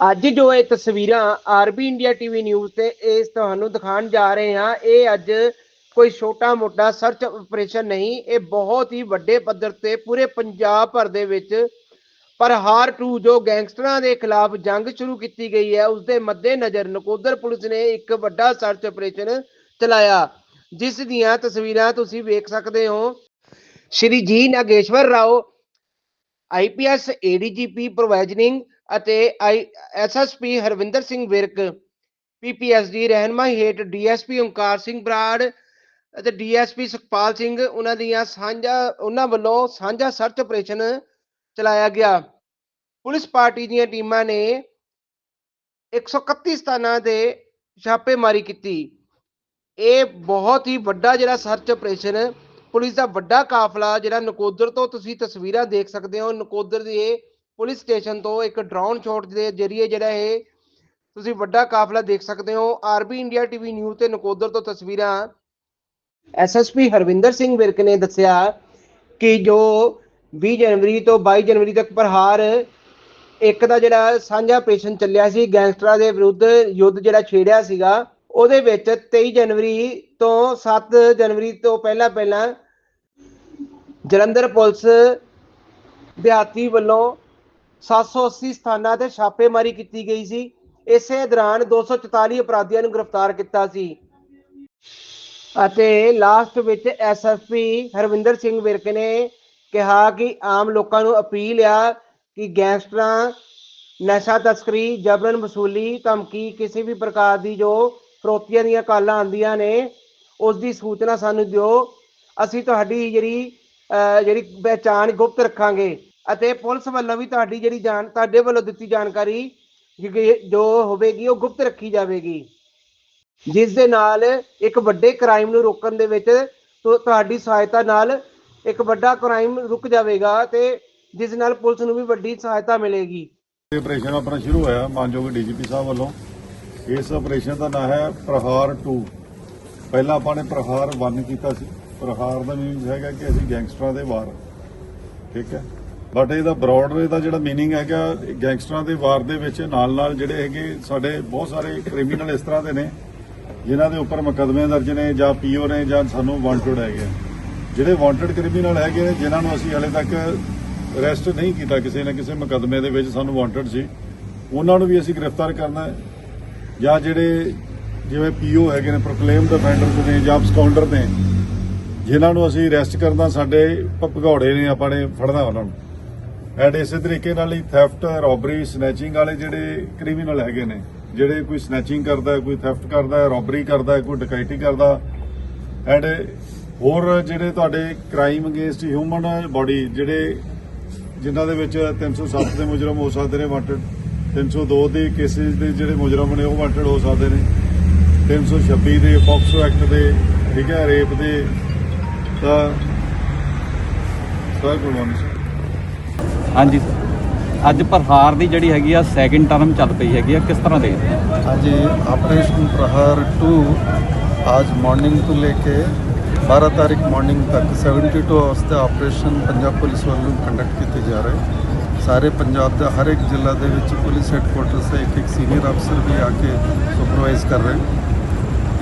ਅੱਜ ਜੋ ਇਹ ਤਸਵੀਰਾਂ ਆਰਬੀ ਇੰਡੀਆ ਟੀਵੀ ਨਿਊਜ਼ ਤੇ ਇਸ ਤੁਹਾਨੂੰ ਦਿਖਾਉਣ ਜਾ ਰਹੇ ਹਾਂ, ਇਹ ਅੱਜ ਕੋਈ ਛੋਟਾ-ਮੋਟਾ ਸਰਚ ਆਪਰੇਸ਼ਨ ਨਹੀਂ, ਇਹ ਬਹੁਤ ਹੀ ਵੱਡੇ ਪੱਧਰ ਤੇ ਪੂਰੇ ਪੰਜਾਬ ਭਰ ਦੇ ਵਿੱਚ ਪ੍ਰਹਾਰ 2 ਜੋ ਗੈਂਗਸਟਰਾਂ ਦੇ ਖਿਲਾਫ ਜੰਗ ਸ਼ੁਰੂ ਕੀਤੀ ਗਈ ਹੈ ਉਸ ਦੇ ਮੱਦੇਨਜ਼ਰ ਨਕੋਦਰ ਪੁਲਿਸ ਨੇ ਇੱਕ ਵੱਡਾ ਸਰਚ ਆਪਰੇਸ਼ਨ ਚਲਾਇਆ। ਜਿਸ ਦੀਆਂ ਤਸਵੀਰਾਂ ਤੁਸੀਂ ਵੇਖ ਸਕਦੇ ਹੋ। Shri G Nageshwar Rao IPS ADGP provisioning ਅਤੇ ਐਸਐਸਪੀ ਹਰਵਿੰਦਰ ਸਿੰਘ ਵਿਰਕ ਪੀਪੀਐਸਡੀ ਰਹਿਨਮਾਈ ਹੇਠ ਡੀਐਸਪੀ ਓਂਕਾਰ ਸਿੰਘ ਬਰਾੜ ਅਤੇ ਡੀਐਸਪੀ ਸੁਖਪਾਲ ਸਿੰਘ, ਉਹਨਾਂ ਦੀਆਂ ਸਾਂਝਾ, ਉਹਨਾਂ ਵੱਲੋਂ ਸਾਂਝਾ ਸਰਚ ਆਪਰੇਸ਼ਨ ਚਲਾਇਆ ਗਿਆ। ਪੁਲਿਸ ਪਾਰਟੀ ਦੀਆਂ ਟੀਮਾਂ ਨੇ 131 ਸਥਾਨਾਂ ਤੇ ਛਾਪੇਮਾਰੀ ਕੀਤੀ। ਇਹ ਬਹੁਤ ਹੀ ਵੱਡਾ ਜਿਹੜਾ ਸਰਚ ਆਪਰੇਸ਼ਨ ਪੁਲਿਸ ਦਾ ਵੱਡਾ ਕਾਫਲਾ, ਜਿਹੜਾ ਨਕੋਦਰ ਤੋਂ ਤੁਸੀਂ ਤਸਵੀਰਾਂ ਦੇਖ ਸਕਦੇ ਹੋ, ਨਕੋਦਰ ਦੇ ਪੁਲਿਸ ਸਟੇਸ਼ਨ ਤੋਂ ਇੱਕ ਡਰੋਨ ਸ਼ਾਟ ਦੇ ਜ਼ਰੀਏ ਜਿਹੜਾ ਇਹ ਤੁਸੀਂ ਵੱਡਾ ਕਾਫਲਾ ਦੇਖ ਸਕਦੇ ਹੋ। ਆਰਬੀ ਇੰਡੀਆ ਟੀਵੀ ਨਿਊਜ਼ ਤੇ ਨਕੋਦਰ ਤੋਂ ਤਸਵੀਰਾਂ। ਐਸਐਸਪੀ ਹਰਵਿੰਦਰ ਸਿੰਘ ਵਿਰਕ ਨੇ ਦੱਸਿਆ ਕਿ ਜੋ 20 ਜਨਵਰੀ ਤੋਂ 22 ਜਨਵਰੀ ਤੱਕ ਪ੍ਰਹਾਰ, ਇੱਕ ਦਾ ਜਿਹੜਾ ਸਾਂਝਾ ਆਪਰੇਸ਼ਨ ਚੱਲਿਆ ਸੀ, ਗੈਂਗਸਟਰਾਂ ਦੇ ਵਿਰੁੱਧ ਯੁੱਧ ਜਿਹੜਾ ਛੇੜਿਆ ਸੀਗਾ ਉਹਦੇ ਵਿੱਚ 23 ਜਨਵਰੀ ਤੋਂ 7 ਜਨਵਰੀ ਤੋਂ ਪਹਿਲਾਂ ਪਹਿਲਾਂ ਜਲੰਧਰ ਪੁਲਿਸ ਦਿਹਾਤੀ ਵੱਲੋਂ 780 ਸਥਾਨਾਂ ਤੇ ਛਾਪੇਮਾਰੀ ਕੀਤੀ ਗਈ ਸੀ। ਇਸੇ ਦੌਰਾਨ 244 ਅਪਰਾਧੀਆਂ ਨੂੰ ਗ੍ਰਿਫਤਾਰ ਕੀਤਾ ਸੀ। ਅਤੇ ਲਾਸਟ ਵਿੱਚ ਐਸਐਸਪੀ ਹਰਵਿੰਦਰ ਸਿੰਘ ਵਿਰਕ ਨੇ ਕਿਹਾ ਕਿ ਆਮ ਲੋਕਾਂ ਨੂੰ ਅਪੀਲ ਆ ਕਿ ਗੈਂਗਸਟਰਾਂ, ਨਸ਼ਾ ਤਸਕਰੀ, ਜਬਰਨ ਵਸੂਲੀ, ਧਮਕੀ, ਕਿਸੇ ਵੀ ਪ੍ਰਕਾਰ ਦੀ ਜੋ ਫਰੋਤੀਆਂ ਦੀਆਂ ਕਾਲਾਂ ਆਉਂਦੀਆਂ ਨੇ ਉਸ ਦੀ ਸੂਚਨਾ ਸਾਨੂੰ ਦਿਓ। ਅਸੀਂ ਤੁਹਾਡੀ ਜਿਹੜੀ ਜਿਹੜੀ ਪਹਿਚਾਣ ਗੁਪਤ ਰੱਖਾਂਗੇ ਅਤੇ ਪੁਲਿਸ ਵੱਲੋਂ ਵੀ ਤੁਹਾਡੀ ਜਿਹੜੀ ਜਾਣ, ਤੁਹਾਡੇ ਵੱਲੋਂ ਦਿੱਤੀ ਜਾਣਕਾਰੀ ਜੋ ਹੋਵੇਗੀ, ਉਹ ਗੁਪਤ ਰੱਖੀ ਜਾਵੇਗੀ। ਜਿਸ ਦੇ ਨਾਲ ਇੱਕ ਵੱਡੇ ਕ੍ਰਾਈਮ ਨੂੰ ਰੋਕਣ ਦੇ ਵਿੱਚ ਤੁਹਾਡੀ ਸਹਾਇਤਾ ਨਾਲ ਇੱਕ ਵੱਡਾ ਕ੍ਰਾਈਮ ਰੁਕ ਜਾਵੇਗਾ ਤੇ ਜਿਸ ਨਾਲ ਪੁਲਿਸ ਨੂੰ ਵੀ ਵੱਡੀ ਸਹਾਇਤਾ ਮਿਲੇਗੀ। ਆਪਰੇਸ਼ਨ ਆਪਣਾ ਸ਼ੁਰੂ ਹੋਇਆ, ਮਾਨਯੋਗ ਡੀਜੀਪੀ ਸਾਹਿਬ ਵੱਲੋਂ। ਇਸ ਆਪਰੇਸ਼ਨ ਦਾ ਨਾਮ ਹੈ ਪ੍ਰਹਾਰ 2 ਪਹਿਲਾਂ ਆਪਾਂ ਨੇ ਪ੍ਰਹਾਰ 1 ਕੀਤਾ ਸੀ। ਪ੍ਰਹਾਰ ਦਾ ਮੀਨਿੰਗ ਹੈਗਾ ਕਿ ਅਸੀਂ ਗੈਂਗਸਟਰਾਂ ਦੇ ਵਾਰ। ਠੀਕ ਹੈ? ਬਟ ਇਹਦਾ ਬ੍ਰੌਡ ਦਾ ਜਿਹੜਾ ਮੀਨਿੰਗ ਹੈਗਾ ਗੈਂਗਸਟਰਾਂ ਦੇ ਵਾਰ ਦੇ ਵਿੱਚ ਨਾਲ ਨਾਲ ਜਿਹੜੇ ਹੈਗੇ ਸਾਡੇ ਬਹੁਤ ਸਾਰੇ ਕ੍ਰਿਮੀਨਲ ਇਸ ਤਰ੍ਹਾਂ ਦੇ ਨੇ, ਜਿਨ੍ਹਾਂ ਦੇ ਉੱਪਰ ਮੁਕੱਦਮੇ ਦਰਜ ਨੇ ਜਾਂ ਪੀਓ ਨੇ ਜਾਂ ਸਾਨੂੰ ਵਾਂਟਡ ਹੈਗੇ ਆ। ਜਿਹੜੇ ਵਾਂਟਡ ਕ੍ਰਿਮੀਨਲ ਹੈਗੇ ਨੇ, ਜਿਨ੍ਹਾਂ ਨੂੰ ਅਸੀਂ ਹਲੇ ਤੱਕ ਅਰੈਸਟ ਨਹੀਂ ਕੀਤਾ ਕਿਸੇ ਨਾ ਕਿਸੇ ਮੁਕੱਦਮੇ ਦੇ ਵਿੱਚ ਸਾਨੂੰ ਵਾਂਟਡ ਸੀ, ਉਹਨਾਂ ਨੂੰ ਵੀ ਅਸੀਂ ਗ੍ਰਿਫਤਾਰ ਕਰਨਾ ਹੈ। ਜਾਂ ਜਿਹੜੇ ਜਿਵੇਂ ਪੀਓ ਹੈਗੇ ਨੇ ਪ੍ਰੋਕਲੇਮ ਅਫੈਂਡਰਸ ਨੇ ਜਾਂ ਸਕਾਉਂਡਰ ਨੇ, ਜਿਨ੍ਹਾਂ ਨੂੰ ਅਸੀਂ ਅਰੈਸਟ ਕਰਨਾ ਸਾਡੇ ਭਗੌੜੇ ਨੇ ਆਪਾਂ ਨੇ ਫੜਨਾ ਉਹਨਾਂ ਨੂੰ। ਐਂਡ ਇਸੇ ਤਰੀਕੇ ਨਾਲ ਹੀ ਥੈਫਟ ਰੋਬਰੀ ਸਨੈਚਿੰਗ ਵਾਲੇ ਜਿਹੜੇ ਕ੍ਰਿਮੀਨਲ ਹੈਗੇ ਨੇ, ਜਿਹੜੇ ਕੋਈ ਸਨੈਚਿੰਗ ਕਰਦਾ, ਕੋਈ ਥੈਫਟ ਕਰਦਾ ਰੋਬਰੀ ਕਰਦਾ, ਕੋਈ ਡਕੈਤੀ ਕਰਦਾ ਐਂਡ ਹੋਰ ਜਿਹੜੇ ਤੁਹਾਡੇ ਕ੍ਰਾਈਮ ਅਗੇਂਸਟ ਹਿਊਮਨ ਬਾਡੀ ਜਿਹੜੇ ਜਿਨ੍ਹਾਂ ਦੇ ਵਿੱਚ 307 ਦੇ ਮੁਜਰਮ ਹੋ ਸਕਦੇ ਨੇ ਵਾਂਟਡ 302 ਦੇ ਕੇਸਿਸ ਦੇ ਜਿਹੜੇ ਮੁਜਰਮ ਨੇ ਉਹ ਵਾਂਟਡ ਹੋ ਸਕਦੇ ਨੇ 326 ਦੇ ਪੌਕਸੋ ਐਕਟ ਦੇ ਠੀਕ ਹੈ ਰੇਪ ਦੇ ਤਾਂ ਸਰ ਗੁੱਡ ਮਾਰਨਿੰਗ ਹਾਂਜੀ ਸਰ ਅੱਜ ਪ੍ਰਹਾਰ ਦੀ ਜਿਹੜੀ ਹੈਗੀ ਆ ਸੈਕਿੰਡ ਟਰਮ ਚੱਲ ਪਈ ਹੈਗੀ ਆ ਕਿਸ ਤਰ੍ਹਾਂ ਦੇਖਦੇ ਹੋ? आज ये ऑपरेशन प्रहार टू आज मॉर्निंग ਤੋਂ ਲੈ ਕੇ 12 ਤਾਰੀਖ ਮਾਰਨਿੰਗ ਤੱਕ 72 ਆਵਰਸ ਦਾ ਆਪਰੇਸ਼ਨ ਪੰਜਾਬ ਪੁਲਿਸ ਵੱਲੋਂ ਕੰਡਕਟ ਕੀਤੇ ਜਾ ਰਹੇ ਸਾਰੇ ਪੰਜਾਬ ਦਾ ਹਰ ਇੱਕ ਜ਼ਿਲ੍ਹਾ ਦੇ ਵਿੱਚ ਪੁਲਿਸ ਹੈੱਡਕੁਆਟਰ ਸੇ ਇੱਕ ਇੱਕ ਸੀਨੀਅਰ ਅਫਸਰ ਵੀ ਆ ਕੇ ਸੁਪਰਵਾਈਜ਼ ਕਰ ਰਹੇ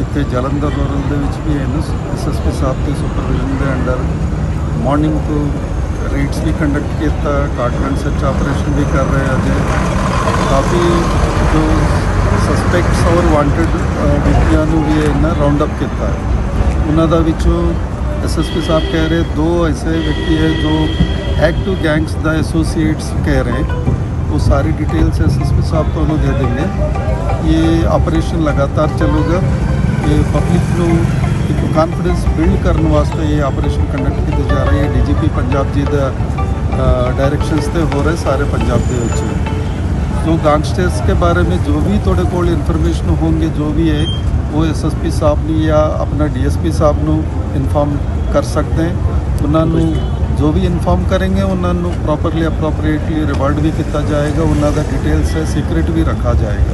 ਇੱਥੇ ਜਲੰਧਰ ਰੋਰਲ ਦੇ ਵਿੱਚ ਵੀ ਐਸਐਸਪੀ ਸਾਹਿਬ ਦੇ ਸੁਪਰਵਿਜ਼ਨ ਦੇ ਅੰਡਰ ਮਾਰਨਿੰਗ ਤੋਂ ਰੇਡਸ ਵੀ ਕੰਡਕਟ ਕੀਤਾ ਕਾਰਡਨ ਸਰਚ ਆਪਰੇਸ਼ਨ ਵੀ ਕਰ ਰਹੇ ਅਜੇ। ਕਾਫੀ ਜੋ ਸਸਪੈਕਟਸ ਔਰ ਵਾਂਟਡ ਵਿਅਕਤੀਆਂ ਨੂੰ ਵੀ ਇਹਨਾਂ ਰਾਉਂਡ ਅਪ ਕੀਤਾ ਉਹਨਾਂ ਦਾ ਵਿੱਚੋਂ ਐਸਐਸਪੀ ਸਾਹਿਬ ਕਹਿ ਰਹੇ, ਦੋ ਐਸੇ ਵਿਅਕਤੀ ਹੈ ਜੋ एक्ट ਗੈਂਗਸ ਦਾ ਐਸੋਸੀਏਟਸ ਕਹਿ ਰਹੇ ਉਹ ਸਾਰੀ ਡਿਟੇਲਸ सारी डिटेल्स एस एस पी साहब को दे देंगे ये ऑपरेशन लगातार चलेगा ये ਇੱਕ ਕਾਨਫੀਡੈਂਸ ਬਿਲਡ ਕਰਨ ਵਾਸਤੇ ਇਹ ਆਪਰੇਸ਼ਨ ਕੰਡਕਟ ਕੀਤੇ ਜਾ ਰਹੇ ਹੈ। ਡੀਜੀਪੀ ਪੰਜਾਬ ਜੀ ਦਾ ਡਾਇਰੈਕਸ਼ਨਸ ਤੇ ਹੋ ਰਹੇ ਸਾਰੇ ਪੰਜਾਬ ਦੇ ਵਿੱਚ। ਸੋ ਗੈਂਗਸਟਰਸ ਦੇ ਬਾਰੇ ਵਿੱਚ ਜੋ ਵੀ ਤੁਹਾਡੇ ਕੋਲ ਇਨਫੋਰਮੇਸ਼ਨ ਹੋਣਗੇ, ਜੋ ਵੀ ਹੈ, ਉਹ ਐਸਐਸਪੀ ਸਾਹਿਬ ਨੂੰ ਜਾਂ ਆਪਣਾ ਡੀਐਸਪੀ ਸਾਹਿਬ ਨੂੰ ਇਨਫਾਰਮ ਕਰ ਸਕਦੇ ਉਹਨਾਂ ਨੂੰ ਜੋ ਵੀ ਇਨਫਾਰਮ ਕरेंगे ਉਹਨਾਂ ਨੂੰ ਪ੍ਰੋਪਰਲੀ ਅਪਰੋਪਰੀਏਟਲੀ ਰਿਵਾਰਡ ਵੀ ਕੀਤਾ ਜਾਏਗਾ, ਉਹਨਾਂ ਦਾ ਡਿਟੇਲਸ ਹੈ ਸੀਕ੍ਰੀਟ ਵੀ ਰੱਖਾ ਜਾਏਗਾ।